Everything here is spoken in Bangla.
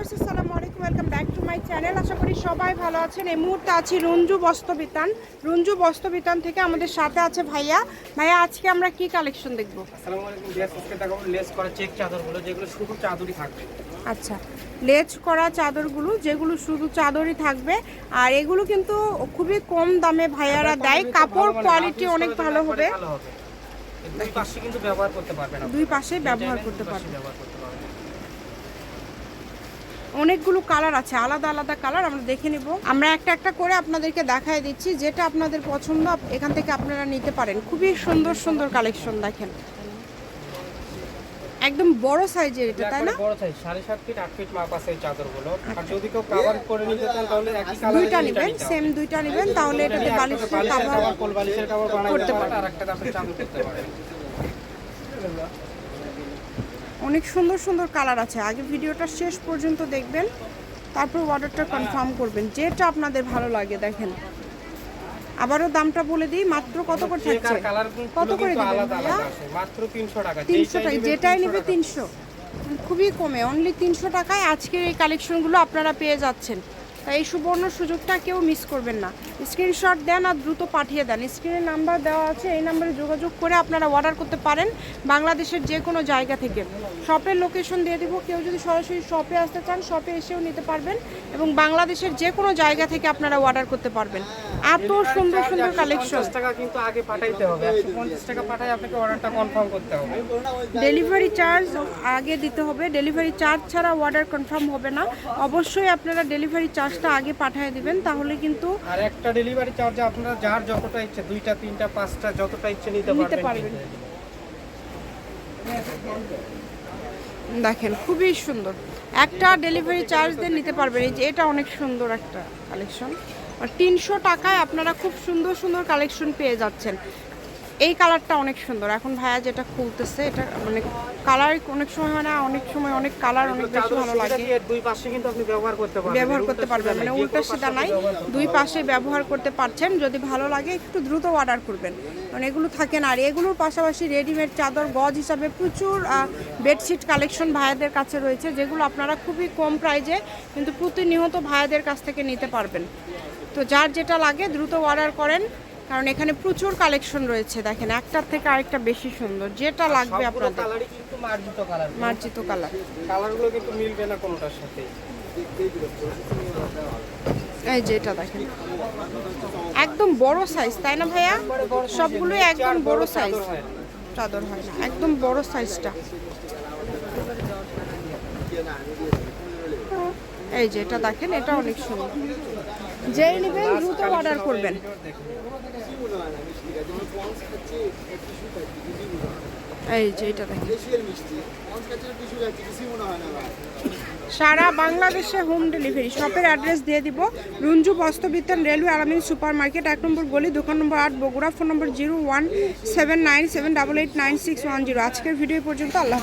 ভিউয়ার্স আসসালামু আলাইকুম welcome back to my channel আশা করি সবাই ভালো আছেন। এই মুহূর্তে আছি রঞ্জু বস্ত্রবিতান। রঞ্জু বস্ত্রবিতান থেকে আমাদের সাথে আছে ভাইয়া। ভাইয়া আজকে আমরা কি কালেকশন দেখব? আসসালামু আলাইকুম আজকে দেখাবো লেস করা চেক চাদরগুলো যেগুলো শুধু চাদরই থাকবে। আচ্ছা লেজ করা চাদরগুলো যেগুলো শুধু চাদরই থাকবে। আর এগুলো কিন্তু খুবই কম দামে ভাইয়ারা দেয়। কাপড় কোয়ালিটি অনেক ভালো হবে। দুই পাশে কিন্তু ব্যবহার করতে পারবেন দুই পাশে ব্যবহার করতে দুই ব্যবহার করতে পারবেন। অনেকগুলো কালার আছে আলাদা আলাদা কালার আমরা দেখে নিব। আমরা একটা একটা করে আপনাদেরকে দেখায় দিচ্ছি যেটা আপনাদের পছন্দ এখান থেকে আপনারা নিতে পারেন। খুবই সুন্দর সুন্দর কালেকশন দেখেন। একদম বড় সাইজের এটা তাই না? বড় সাইজ সাড়ে সাত ফিট আট ফিট মাপ আছে এই চাদরগুলো। আর যদি কেউ কাভার করে নিতে চান তাহলে একই কালার দুইটা নেবেন সেম দুইটা নেবেন তাহলে এটাতে বালিশের বালিশের কাভার কোল বালিশের কাভার বানাই করতে করতে পারেন। আর একটা আপনি চাদর করতে পারেন। অনেক সুন্দর সুন্দর কালার আছে। আগে ভিডিওটা শেষ পর্যন্ত দেখবেন তারপর অর্ডারটা কনফার্ম করবেন। যেটা আপনাদের ভালো লাগে দেখেন। আবারও দামটা বলে দিই মাত্র কত করে থাকছে? কত করে দিবেন আলাদা ভাইয়া? মাত্র 300 টাকা। তিনশো যেইটাই টাকা যেটাই নেবে টাকা। তিনশো। খুবই কমে অনলি তিনশো টাকায় আজকের এই কালেকশনগুলো আপনারা পেয়ে যাচ্ছেন। তাই এই সুবর্ণ সুযোগটা কেউ মিস করবেন না। স্ক্রিনশট দেন আর দ্রুত পাঠিয়ে দেন। স্ক্রিনে নাম্বার দেওয়া আছে এই নাম্বারে যোগাযোগ করে আপনারা অর্ডার করতে পারেন বাংলাদেশের যে কোনো জায়গা থেকে। শপের লোকেশন দিয়ে দিব কেউ যদি সরাসরি শপে আসতে চান শপে এসেও নিতে পারবেন এবং বাংলাদেশের যে কোনো জায়গা থেকে আপনারা অর্ডার করতে পারবেন। এত সুন্দর সুন্দর কালেকশন টাকা কিন্তু আগে পাঠাইতে হবে। 150 টাকা পাঠাই আপনাকে অর্ডারটা কনফার্ম করতে হবে। ডেলিভারি চার্জ আগে দিতে হবে। ডেলিভারি চার্জ ছাড়া অর্ডার কনফার্ম হবে না। অবশ্যই আপনারা ডেলিভারি চার্জটা আগে পাঠিয়ে দিবেন তাহলে কিন্তু আর একটা ডেলিভারি চার্জ আপনারা যার যতটা ইচ্ছে দুইটা তিনটা পাঁচটা যতটা ইচ্ছে নিতে নিতে পারবেন পারবেন। দেখেন খুবই সুন্দর। একটা ডেলিভারি চার্জ দিয়ে নিতে পারবেন। এই যে এটা অনেক সুন্দর একটা কালেকশন আর তিনশো টাকায় আপনারা খুব সুন্দর সুন্দর কালেকশন পেয়ে যাচ্ছেন। এই কালারটা অনেক সুন্দর। এখন ভাইয়া যেটা খুলতেছে এটা মানে কালার অনেক সময় হয় না অনেক সময় অনেক কালার অনেক বেশি ভালো লাগে। দুই পাশে কিন্তু আপনি ব্যবহার করতে পারবেন ব্যবহার করতে পারবেন মানে উল্টা সিধা নাই দুই পাশে ব্যবহার করতে পারছেন যদি ভালো লাগে একটু দ্রুত অর্ডার করবেন। কারণ এগুলো থাকে না আর এগুলোর পাশাপাশি রেডিমেড চাদর গজ হিসাবে প্রচুর বেডশিট কালেকশন ভাইয়াদের কাছে রয়েছে যেগুলো আপনারা খুবই কম প্রাইজে কিন্তু প্রতিনিয়ত ভাইয়াদের কাছ থেকে নিতে পারবেন। তো যার যেটা লাগে দ্রুত অর্ডার করেন। কারণ এখানে প্রচুর কালেকশন রয়েছে দেখেন একটার থেকে আরেকটা বেশি সুন্দর। যেটা লাগবে আপনাদের। কালারই কিন্তু মার্জিত কালার মার্জিত কালার কালারগুলো কিন্তু মিলবে না কোনোটার সাথে। এই যে এটা দেখেন। একদম বড় সাইজ তাই না ভাইয়া? সবগুলো একদম বড় সাইজ চাদর হয় না। একদম বড় সাইজটা এই যে এটা দেখেন এটা অনেক সুন্দর। যেই নেবেন, দ্রুত অর্ডার করবেন। এই যে এটা সারা বাংলাদেশে হোম ডেলিভারি শপের অ্যাড্রেস দিয়ে দিব। Ranju Bastrabitan railway Alamin super market এক নম্বর গলি, দোকান নম্বর আট, বগুড়া, ফোন নম্বর zero one seven nine seven double eight nine six one zero. আজকের ভিডিও পর্যন্ত। আল্লাহ